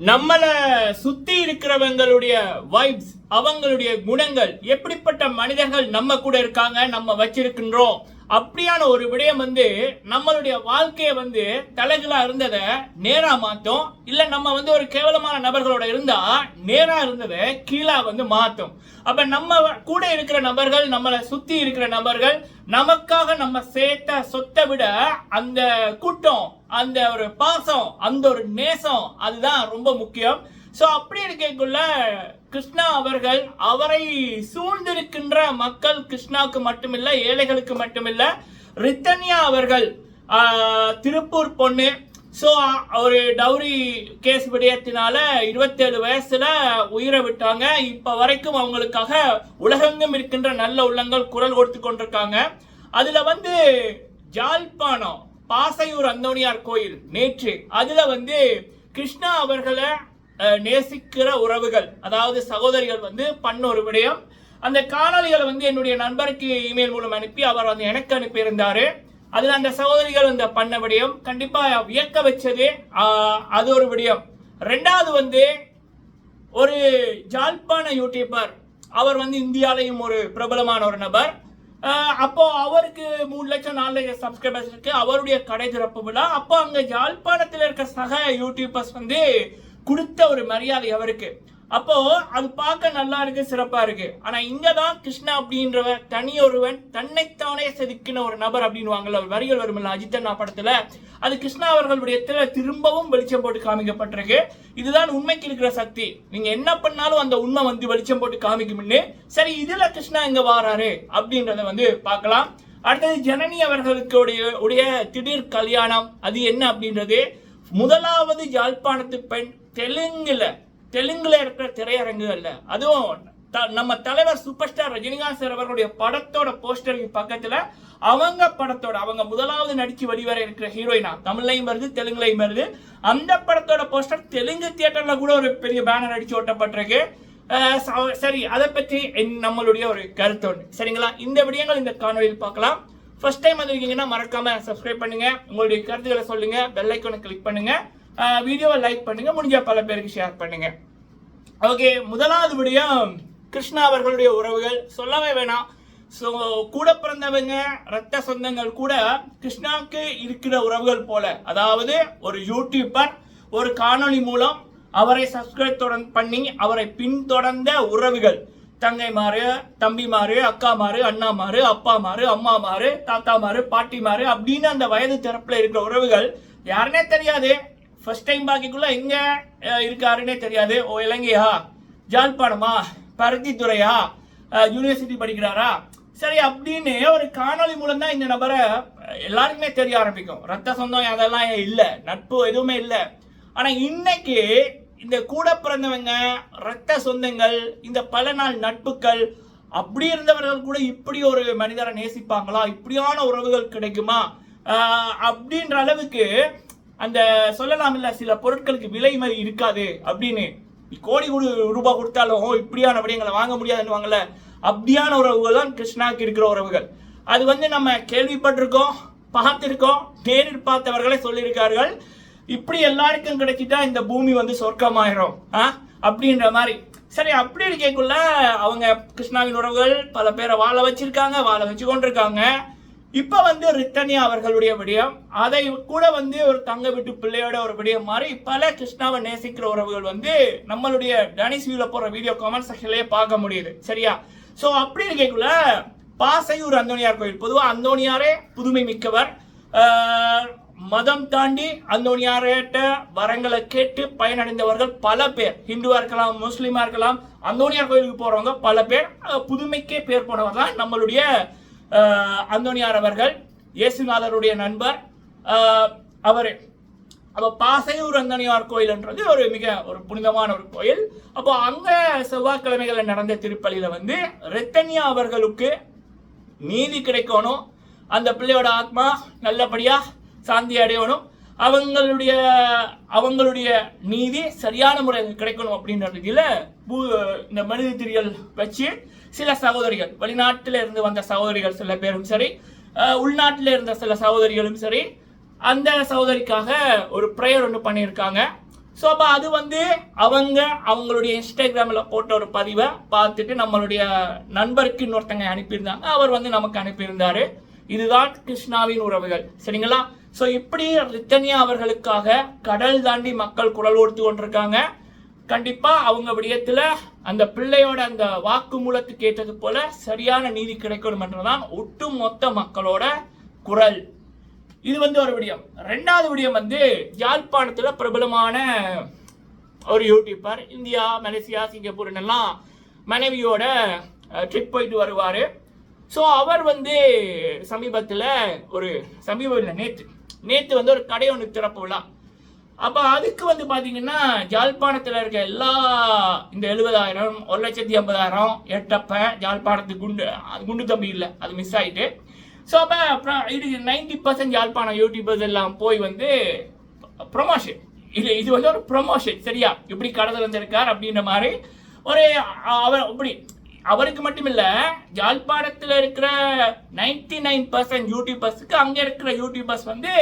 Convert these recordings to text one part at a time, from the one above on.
நம்மளை சுத்தி இருக்கிறவங்களுடைய வைப்ஸ் அவங்களுடைய குணங்கள் எப்படிப்பட்ட மனிதர்கள் நம்ம கூட இருக்காங்க நம்ம வச்சிருக்கின்றோம். அப்படியான ஒரு விடயம் வந்து நம்மளுடைய வாழ்க்கையை வந்து தலைகளா இருந்ததை நேரா மாத்தும். இல்ல நம்ம வந்து ஒரு கேவலமான நபர்களோட இருந்தா நேரா இருந்ததை கீழா வந்து மாத்தும். அப்ப நம்ம கூட இருக்கிற நபர்கள் நம்மளை சுத்தி இருக்கிற நபர்கள் நமக்காக நம்ம சேர்த்த சொத்தை விட அந்த கூட்டம் அந்த ஒரு பாசம் அந்த ஒரு நேசம் அதுதான் ரொம்ப முக்கியம். ஸோ அப்படி இருக்கக்குள்ள கிருஷ்ணா அவர்கள் அவரை சூழ்ந்திருக்கின்ற மக்கள் கிருஷ்ணாவுக்கு மட்டுமில்ல ஏழைகளுக்கு மட்டுமில்ல ரித்தன்யா அவர்கள் திருப்பூர் பொண்ணு. ஸோ ஒரு டவுரி கேஸ் விடயத்தினால இருபத்தேழு வயசுல உயிரை விட்டாங்க. இப்ப வரைக்கும் அவங்களுக்காக உலகெங்கும் இருக்கின்ற நல்ல உள்ளங்கள் குரல் கொடுத்து கொண்டிருக்காங்க. அதுல வந்து ஜாழ்ப்பாணம் பாசையூர் அந்தோணியார் கோயில் நேற்று. அதுல வந்து கிருஷ்ணா அவர்களை நேசிக்கிற உறவுகள் அதாவது சகோதரிகள் வந்து பண்ண ஒரு விடயம். அந்த காணொளிகளை வந்து என்னுடைய நண்பருக்கு இமெயில் மூலம் அனுப்பி அவர் வந்து எனக்கு அனுப்பியிருந்தாரு. அதில் அந்த சகோதரிகள் அந்த பண்ண விடயம் கண்டிப்பாக வியக்க வச்சது அது ஒரு விடயம். ரெண்டாவது வந்து ஒரு ஜாழ்ப்பாண யூடியூபர் அவர் வந்து இந்தியாலையும் ஒரு பிரபலமான ஒரு நபர். அப்போ அவருக்கு மூணு லட்சம் நாலு லட்சம் சப்ஸ்கிரைபர்ஸ் இருக்கு. அவருடைய கடை திறப்பு விழா. அப்போ அங்கே ஜாழ்ப்பாணத்தில் இருக்க சக யூடியூபர்ஸ் வந்து கொடுத்த ஒரு மரியாதை அவருக்கு. அப்போ அது பார்க்க நல்லா இருக்கு சிறப்பா இருக்கு. ஆனா இங்கதான் கிருஷ்ணா அப்படின்றவன் தனி ஒருவன் தன்னைத்தானே செதுக்கின ஒரு நபர் அப்படின்வாங்கல்ல ஒரு வரிகள் வருமில்ல அஜித்தண்ணா படத்துல. அது கிருஷ்ணா அவர்களுடைய திரும்பவும் வெளிச்சம் போட்டு காமிக்கப்பட்டிருக்கு. இதுதான் உண்மைக்கு இருக்கிற சக்தி. நீங்க என்ன பண்ணாலும் அந்த உண்மை வந்து வெளிச்சம் போட்டு காமிக்கும்னு. சரி இதுல கிருஷ்ணா இங்க வாராரு அப்படின்றத வந்து பார்க்கலாம். அடுத்தது ஜனனி அவர்களுக்கு உடைய உடைய திடீர் கல்யாணம் அது என்ன அப்படின்றது? முதலாவது யாழ்ப்பாணத்து பெண் தெலுங்குல தெலுங்குல இருக்கிற திரையரங்குகள்ல அதுவும் த- நம்ம தலைவர் சூப்பர் ஸ்டார் ரஜினிகாந்த் சார் அவர்களுடைய படத்தோட போஸ்டருக்கு பக்கத்துல அவங்க படத்தோட அவங்க முதலாவது நடிச்சு வெளிவர இருக்கிற ஹீரோயினா தமிழ்லையும் வருது தெலுங்குலையும் வருது. அந்த படத்தோட போஸ்டர் தெலுங்கு தியேட்டர்ல கூட ஒரு பெரிய பேனர் அடிச்சு ஓட்டப்பட்டிருக்கு சரி அதை பற்றி என்- நம்மளுடைய ஒரு கருத்து ஒன்று சரிங்களா? இந்த விடயங்கள் இந்த காணொலியில் பார்க்கலாம். ஃபர்ஸ்ட் டைம் வந்திருக்கீங்கன்னா மறக்காம சப்ஸ்கிரைப் பண்ணுங்க. உங்களுடைய கருத்துக்களை சொல்லுங்க. பெல் ஐக்கானை கிளிக் பண்ணுங்க. வீடியோவை லைக் பண்ணுங்க முடிஞ்ச பல பேருக்கு ஷேர் பண்ணுங்க. ஓகே முதலாவது விடயம் கிருஷ்ணா அவர்களுடைய உறவுகள். சொல்லவே வேணாம். ஸோ கூட பிறந்தவங்க ரத்த சொந்தங்கள் கூட கிருஷ்ணாவுக்கு இருக்கிற உறவுகள் போல. அதாவது ஒரு யூடியூபர் ஒரு காணொளி மூலம் அவரை சப்ஸ்கிரைப் தொடர்ந்து பண்ணி அவரை பின்தொடர்ந்த உறவுகள். தங்கைமாரு தம்பிமாரு அம்மா மாறு தாத்தா மாறு பாட்டி பாட்டிமாரு அப்படின்னு அந்த வயது தரப்புல இருக்கிற உறவுகள் யாருன்னே தெரியாது. ஃபர்ஸ்ட் டைம் பாக்கிக்குள்ள எங்க இருக்காருன்னே தெரியாது. ஓ இலங்கையா? ஜாழ்ப்பாணமா? பருத்தித்துறையா? யூனிவர்சிட்டி படிக்கிறாரா? சரி அப்படின்னு ஒரு காணொளி மூலம் தான் இந்த நபரை எல்லாருக்குமே தெரிய ஆரம்பிக்கும். ரத்த சொந்தம் அதெல்லாம் இல்லை. நட்பு எதுவுமே இல்லை. ஆனா இன்னைக்கு இந்த கூட பிறந்தவங்க ரத்த சொந்தங்கள் இந்த பல நாள் நட்புகள் அப்படி இருந்தவர்கள் கூட இப்படி ஒரு மனிதரை நேசிப்பாங்களா? இப்படியான உறவுகள் கிடைக்குமா? அப்படின்ற அளவுக்கு அந்த சொல்லலாம் இல்ல சில பொருட்களுக்கு விலை மாதிரி இருக்காது அப்படின்னு. கோடி கொடு ரூபாய் கொடுத்தாலும் இப்படியான விடயங்களை வாங்க முடியாதுன்னு அப்படியான உறவுகள் தான் கிருஷ்ணாக்கு இருக்கிற உறவுகள். அது வந்து நம்ம கேள்விப்பட்டிருக்கோம் பார்த்திருக்கோம் நேரில் பார்த்தவர்களே சொல்லியிருக்கார்கள். இப்படி எல்லாருக்கும் கிடைச்சிட்டா இந்த பூமி வந்து சொர்க்கமாயிரும் ஆ? அப்படின்ற மாதிரி. சரி அப்படி இருக்கக்குள்ள அவங்க கிருஷ்ணாவின் உறவுகள் பல பேரை வாழ வச்சிருக்காங்க வாழ வச்சு கொண்டிருக்காங்க. இப்ப வந்து ரித்தனியா அவர்களுடைய விடயம் அதை கூட வந்து ஒரு தங்க வீட்டு பிள்ளையோட ஒரு விடயம் மாதிரி பல கிருஷ்ணாவை நேசிக்கிற உறவுகள் வந்து நம்மளுடைய டனிஸ் வியூல போற வீடியோ கமெண்ட் செக்ஷன்லயே பார்க்க முடியுது. சரியா? சோ அப்படி இருக்கக்குள்ள பாசையூர் அந்தோனியார் கோயில். பொதுவா அந்தோனியாரே புதுமை மிக்கவர். மதம் தாண்டி அந்தோனியார்கிட்ட வரங்களை கேட்டு பயனடைந்தவர்கள் பல பேர். ஹிந்துவா இருக்கலாம் முஸ்லீமா இருக்கலாம் அந்தோனியார் கோயிலுக்கு போறவங்க பல பேர். புதுமைக்கே பேர் போனவர் தான் நம்மளுடைய அந்தோனியார் அவர்கள் இயேசுநாதருடைய நண்பர் அவர். அப்போ பாசையூர் அந்தனியார் கோயில்ன்றது ஒரு மிக ஒரு புனிதமான ஒரு கோயில். அப்போ அந்த செவ்வாய்க்கிழமைகளில் நடந்த திருப்பலியில் வந்து ரெத்தனியா அவர்களுக்கு நீதி கிடைக்கணும். அந்த பிள்ளையோட ஆத்மா நல்லபடியாக சாந்தி அடையணும். அவங்களுடைய அவங்களுடைய நீதி சரியான முறையில் கிடைக்கணும் அப்படின்றதுல பூ- இந்த மனித திரியல் வச்சு சில சகோதரிகள் வெளிநாட்டில் இருந்து வந்த சகோதரிகள் சில பேரும் சரி உள்நாட்டில் இருந்த சில சகோதரிகளும் சரி அந்த சகோதரிக்காக ஒரு ப்ரேயர் ஒன்று பண்ணியிருக்காங்க. ஸோ அப்போ அது வந்து அவங்க அவங்களுடைய இன்ஸ்டாகிராமில் போட்ட ஒரு பதிவை பார்த்துட்டு நம்மளுடைய நண்பருக்கு இன்னொருத்தங்க அனுப்பியிருந்தாங்க. அவர் வந்து நமக்கு அனுப்பியிருந்தார். இதுதான் கிருஷ்ணாவின் உறவுகள். சரிங்களா? ஸோ இப்படி ரித்தனியா அவர்களுக்காக கடல் தாண்டி மக்கள் குரல் கொடுத்து கொண்டிருக்காங்க. கண்டிப்பாக அவங்க விடயத்தில் அந்த பிள்ளையோட அந்த வாக்குமூலத்துக்கு ஏற்றது போல சரியான நீதி கிடைக்கணும் என்றுதான் ஒட்டுமொத்த மக்களோட குரல். இது வந்து ஒரு விடயம். ரெண்டாவது விடயம் வந்து யாழ்ப்பாணத்தில் பிரபலமான ஒரு யூடியூப்பர் இந்தியா மலேசியா சிங்கப்பூர் எல்லாம் மனைவியோட ட்ரிப் போயிட்டு வருவார். ஸோ அவர் வந்து சமீபத்தில் ஒரு சமீபம் இல்லை நேற்று நேற்று வந்து ஒரு கடை ஒன்று திறப்பு விழா. அப்போ அதுக்கு வந்து பார்த்தீங்கன்னா ஜாழ்ப்பாணத்தில் இருக்க எல்லா இந்த எழுபதாயிரம் ஒரு லட்சத்தி ஐம்பதாயிரம் எட்டப்ப ஜாழ்ப்பாணத்துக்கு குண்டு அது குண்டு தம்பி இல்லை அது மிஸ் ஆயிட்டு. ஸோ அப்போ அப்புறம் இது நைன்டி பர்சன்ட் யாழ்ப்பாணம் யூடியூபர்ஸ் எல்லாம் போய் வந்து ப்ரொமோஷன் இது இது வந்து ஒரு ப்ரொமோஷன் சரியா? இப்படி கடந்து வந்திருக்கார் அப்படின்ற மாதிரி ஒரு அவர் இப்படி அவருக்கு மட்டும் இல்ல யாழ்ப்பாணத்தில் இருக்கிற நைன்டி நைன் பர்சன்ட் யூடியூபர்ஸுக்கு அங்கே இருக்கிற யூடியூபர்ஸ் வந்து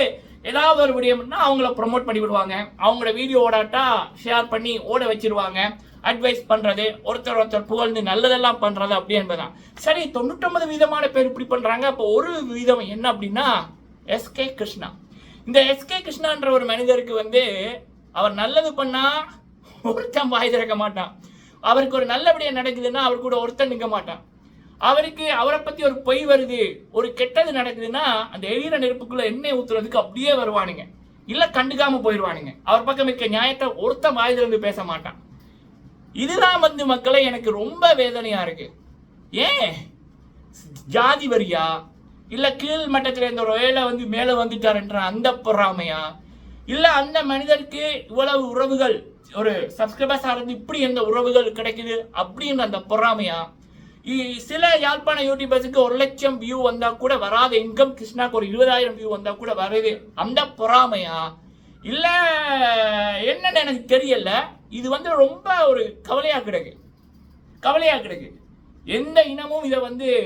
ஏதாவது ஒரு விடயம்னா அவங்கள ப்ரொமோட் பண்ணி விடுவாங்க அவங்களோட வீடியோ ஓடாட்டா ஷேர் பண்ணி ஓட வச்சிருவாங்க. அட்வைஸ் பண்றது ஒருத்தர் ஒருத்தர் புகழ்ந்து நல்லதெல்லாம் பண்றது அப்படி என்பதுதான். சரி தொண்ணூற்றொன்பது வீதமான பேர் இப்படி பண்றாங்க. அப்போ ஒரு வீதம் என்ன அப்படின்னா எஸ்கே கிருஷ்ணா. இந்த எஸ்கே கிருஷ்ணான்ற ஒரு மனிதருக்கு வந்து அவர் நல்லது பண்ணா ஒருத்தன் வாய் திறக்க மாட்டான். அவருக்கு ஒரு நல்லபடியாக நடக்குதுன்னா அவர் கூட ஒருத்தன் நிற்க மாட்டான். அவருக்கு அவரை பற்றி ஒரு பொய் வருது ஒரு கெட்டது நடக்குதுன்னா அந்த எரியிற நெருப்புக்குள்ளே எண்ணெய் ஊத்துறதுக்கு அப்படியே வருவானுங்க. இல்லை கண்டுக்காமல் போயிடுவானுங்க அவர் பக்கம் இருக்க நியாயத்தை ஒருத்தன் வாயிலிருந்து பேச மாட்டான். இதுதான் வந்து மக்களை எனக்கு ரொம்ப வேதனையாக இருக்கு. ஏன்? ஜாதி வரியா? இல்லை கீழ் மட்டத்தில் இருந்த ஒரு வேலை வந்து மேலே வந்துட்டாருன்ற அந்த பொறாமையா? இல்லை அந்த மனிதருக்கு இவ்வளவு உறவுகள் ஒரு சப்ஸ்கிரைபர்ஸ் இருந்து இப்படி எந்த உறவுகள் கிடைக்குது அப்படின்ற அந்த பொறாமையா? இ- சில யாழ்ப்பாண யூடியூபர்ஸுக்கு ஒரு லட்சம் வியூ வந்தா கூட வராத. இன்கம் கிருஷ்ணாக்கு ஒரு இருபதாயிரம் வியூ வந்தா கூட வருது. அந்த பொறாமையா? இல்ல என்னன்னு எனக்கு தெரியல. இது வந்து ரொம்ப ஒரு கவலையா கிடக்கு. கவலையா கிடக்கு. எந்த இனமும் இதை வந்து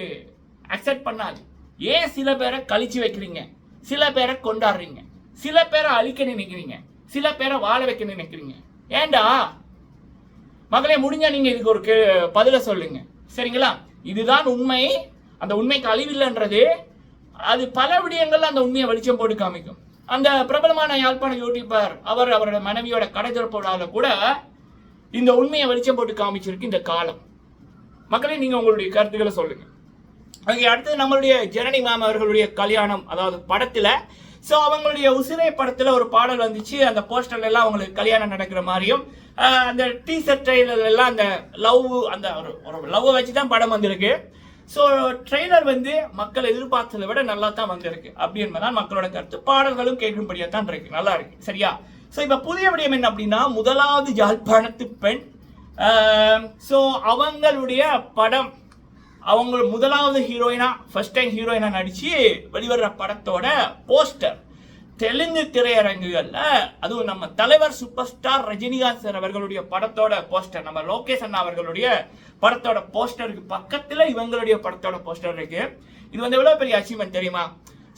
அக்செப்ட் பண்ணாது. ஏன் சில பேரை கழிச்சு வைக்கிறீங்க? சில பேரை கொண்டாடுறீங்க. சில பேரை அழிக்க நினைக்கிறீங்க. சில பேரை வாழ வைக்க நினைக்கிறீங்க. ஏன்டா மகளே முடிஞ்சா நீங்க இதுக்கு ஒரு கே- பதில சொல்லுங்க. சரிங்களா? இதுதான் உண்மை. அந்த உண்மைக்கு அழிவில்லைன்றது அது பல விடயங்கள் அந்த உண்மையை வெளிச்சம் போட்டு காமிக்கும். அந்த பிரபலமான யாழ்ப்பாண யூடியூபர் அவர் அவரோட மனைவியோட கடை திறப்போடால கூட இந்த உண்மையை வெளிச்சம் போட்டு காமிச்சிருக்கு இந்த காலம். மக்களே நீங்க உங்களுடைய கருத்துக்களை சொல்லுங்க. அங்கே அடுத்தது நம்மளுடைய ஜனனி மேம் அவர்களுடைய கல்யாணம் அதாவது படத்துல ஸோ அவங்களுடைய உசிரை படத்தில் ஒரு பாடல் வந்துச்சு. அந்த போஸ்டர்ல எல்லாம் அவங்களுக்கு கல்யாணம் நடக்கிற மாதிரியும் அந்த டீசர் ட்ரெய்லர் எல்லாம் அந்த லவ் அந்த ஒரு ஒரு லவ்வை வச்சு தான் படம் வந்திருக்கு. ஸோ ட்ரெய்லர் வந்து மக்கள் எதிர்பார்த்ததை விட நல்லா தான் வந்திருக்கு. அப்படி என்பதான் மக்களோட கருத்து. பாடல்களும் கேட்கும்படியாக தான் இருக்கு. நல்லா இருக்கு. சரியா? ஸோ இப்போ புதிய விடயம் என்ன அப்படின்னா முதலாவது யாழ்ப்பாணத்து பெண் ஸோ அவங்களுடைய படம் அவங்க முதலாவது ஹீரோயினா ஃபர்ஸ்ட் டைம் ஹீரோயினா நடித்து வெளிவர்ற படத்தோட போஸ்டர் தெலுங்கு திரையரங்குகளில் அதுவும் நம்ம தலைவர் சூப்பர் ஸ்டார் ரஜினிகாந்த் சார் அவர்களுடைய படத்தோட போஸ்டர் நம்ம லோகேஷ் அண்ணா அவர்களுடைய படத்தோட போஸ்டருக்கு பக்கத்தில் இவங்களுடைய படத்தோட போஸ்டர் இருக்கு. இது வந்து எவ்வளோ பெரிய அச்சீவ்மெண்ட் தெரியுமா?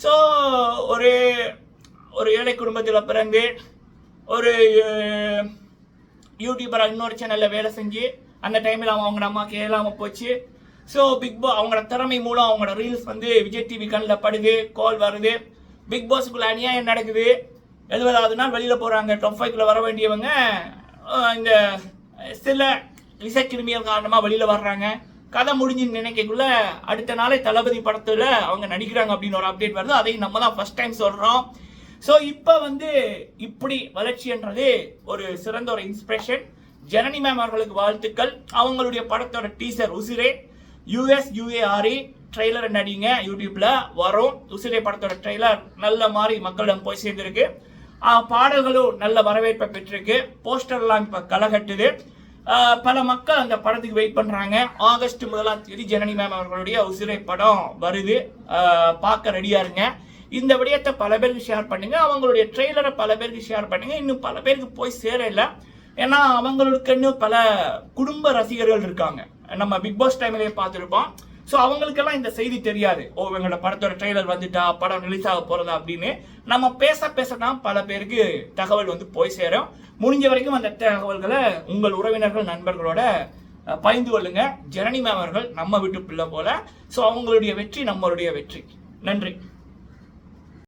ஸோ ஒரு ஒரு ஏழை குடும்பத்தில் பிறந்து ஒரு யூடியூபராக இன்னொரு சேனலில் வேலை செஞ்சு அந்த டைமில் அவன் அவங்க அம்மாவுக்கு இயலாம போச்சு. ஸோ பிக் பாஸ் அவங்களோட திறமை மூலம் அவங்களோட ரீல்ஸ் வந்து விஜய் டிவி கண்ணில் படுது கால் வருது. பிக் பாஸுக்குள்ள அநியாயம் நடக்குது. எழுபதாவது நாள் வெளியில் போகிறாங்க டாப் ஃபைவ்க்குள்ளே வர வேண்டியவங்க இந்த சில இசைக்கிருமியல் காரணமாக வெளியில் வர்றாங்க. கதை முடிஞ்சுன்னு நினைக்கக்குள்ள அடுத்த நாளே தளபதி படத்தில் அவங்க நடிக்கிறாங்க அப்படின்னு ஒரு அப்டேட் வருது. அதையும் நம்ம தான் ஃபர்ஸ்ட் டைம் சொல்கிறோம் ஸோ இப்போ வந்து இப்படி வளர்ச்சின்றது ஒரு சிறந்த ஒரு இன்ஸ்பிரேஷன் ஜனனி மேம் அவர்களுக்கு வாழ்த்துக்கள். அவங்களுடைய படத்தோட டீசர் உசிரே. யூஎஸ் யூஏஆர்இ ட்ரெய்லர் நடிங்க யூடியூப்ல வரும். உசிரை படத்தோட ட்ரெய்லர் நல்ல மாதிரி மக்களிடம் போய் சேர்ந்திருக்கு. பாடல்களும் நல்ல வரவேற்பை பெற்றிருக்கு. போஸ்டர்லாம் இப்போ களைகட்டுது பல மக்கள் அந்த படத்துக்கு வெயிட் பண்ணுறாங்க ஆகஸ்ட் முதலாம் தேதி ஜனனி மேம் அவர்களுடைய உசிரை படம் வருது. பார்க்க ரெடியாக இருங்க. இந்த விடயத்தை பல பேருக்கு ஷேர் பண்ணுங்க. அவங்களுடைய ட்ரெய்லரை பல பேருக்கு ஷேர் பண்ணுங்க. இன்னும் பல பேருக்கு போய் சேரல. ஏன்னா அவங்களுக்குன்னு பல குடும்ப ரசிகர்கள் இருக்காங்க. நம்ம பிக் பாஸ் டைம்லயே பார்த்துருப்போம் ஸோ அவங்களுக்கெல்லாம் இந்த செய்தி தெரியாது. ஓ எங்களோட படத்தோட ட்ரெய்லர் வந்துட்டா படம் ரிலீஸ் ஆக போறதா அப்படின்னு. நம்ம பேச பேச தான் பல பேருக்கு தகவல் வந்து போய் சேரும். முடிஞ்ச வரைக்கும் அந்த தகவல்களை உங்கள் உறவினர்கள் நண்பர்களோட பகிர்ந்து கொள்ளுங்க. ஜனனி மேம் அவர்கள் நம்ம வீட்டு பிள்ளை போல. ஸோ அவங்களுடைய வெற்றி நம்மளுடைய வெற்றி. நன்றி.